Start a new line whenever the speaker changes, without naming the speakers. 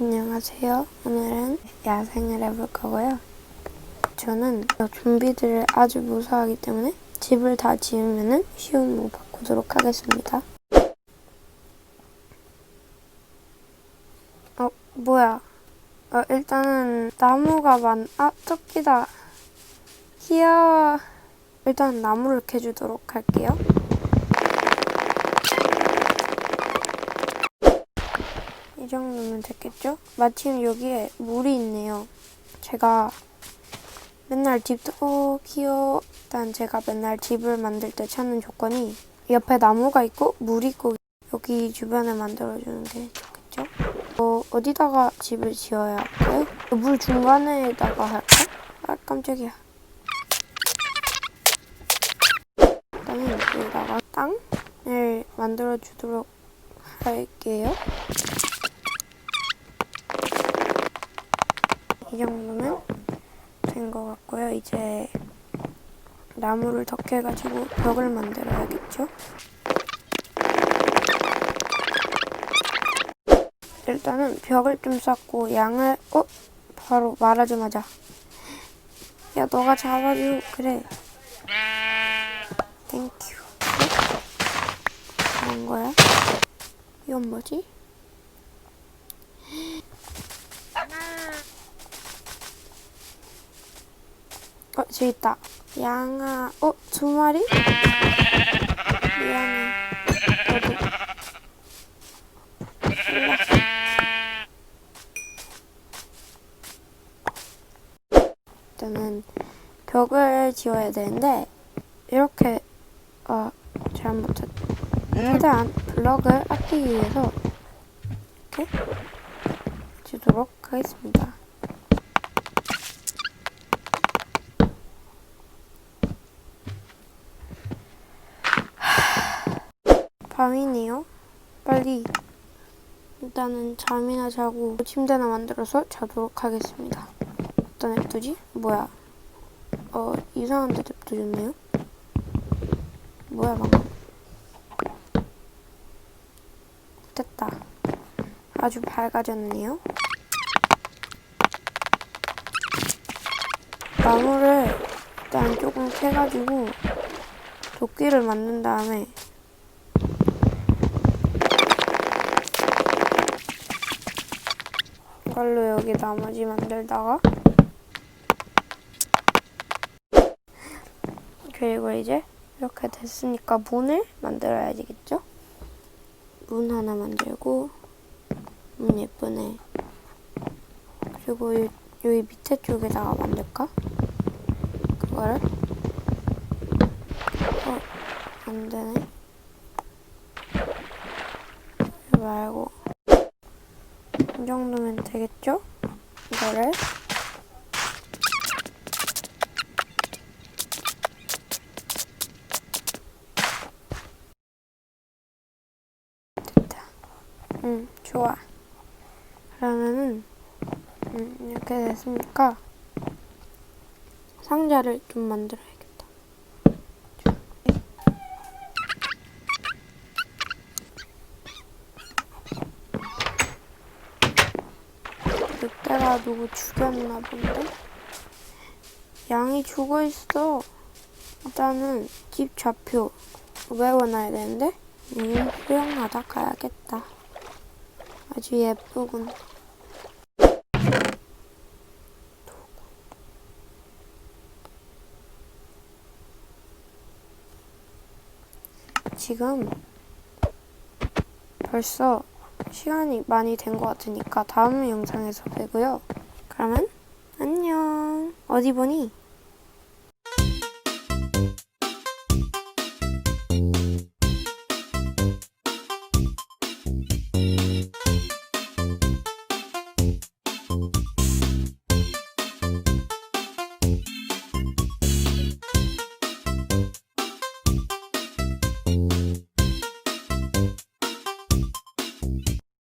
안녕하세요. 오늘은 야생을 해볼 거고요. 저는 좀비들을 아주 무서워하기 때문에 집을 다 지으면은 쉬운 모 바꾸도록 하겠습니다. 어, 뭐야. 어, 일단은 나무가 많, 아, 토끼다. 귀여워. 일단 나무를 캐주도록 할게요. 이 정도면 됐겠죠? 마침 여기에 물이 있네요. 제가 맨날 집도 오 귀여워. 일단 제가 맨날 집을 만들 때 찾는 조건이 옆에 나무가 있고 물이 있고 여기 주변에 만들어주는 게 좋겠죠? 어, 어디다가 집을 지어야 할까요? 물 중간에다가 할까? 아 깜짝이야. 여기다가 땅을 만들어 주도록 할게요. 이 정도면 된 것 같고요. 이제 나무를 덕해가지고 벽을 만들어야겠죠? 일단은 벽을 좀 쌓고 양을 어? 바로 말하자마자 야 너가 잡아줘 그래 땡큐 그런 거야? 이건 뭐지? 어, 저기 있다. 양아, 어, 두 마리? 미안해. 몰라. 일단은 벽을 지어야 되는데, 이렇게, 어, 잘못했, 최대한 블럭을 아끼기 위해서, 이렇게 주도록 하겠습니다. 밤이네요. 빨리 일단은 잠이나 자고 침대나 만들어서 자도록 하겠습니다. 어디다 냅두지? 뭐야? 어 이상한 데 냅두셨네요. 뭐야 방금? 됐다. 아주 밝아졌네요. 나무를 일단 조금 캐가지고 도끼를 만든 다음에 이걸로 여기 나머지 만들다가 그리고 이제 이렇게 됐으니까 문을 만들어야 되겠죠? 문 하나 만들고 문 예쁘네 그리고 요, 여기 밑에 쪽에다가 만들까? 그거를 어, 안 되네 이거 말고 이 정도면 되겠죠? 이거를 됐다. 응, 좋아. 그러면은 음, 이렇게 됐으니까 상자를 좀 만들어야 늑대가 누구 죽였나 본데? 양이 죽어 있어. 일단은 집 좌표 외워놔야 되는데? 음, 수영하다 가야겠다. 아주 예쁘군. 지금 벌써 시간이 많이 된 것 같으니까 다음 영상에서 뵈고요. 그러면 안녕. 어디 보니?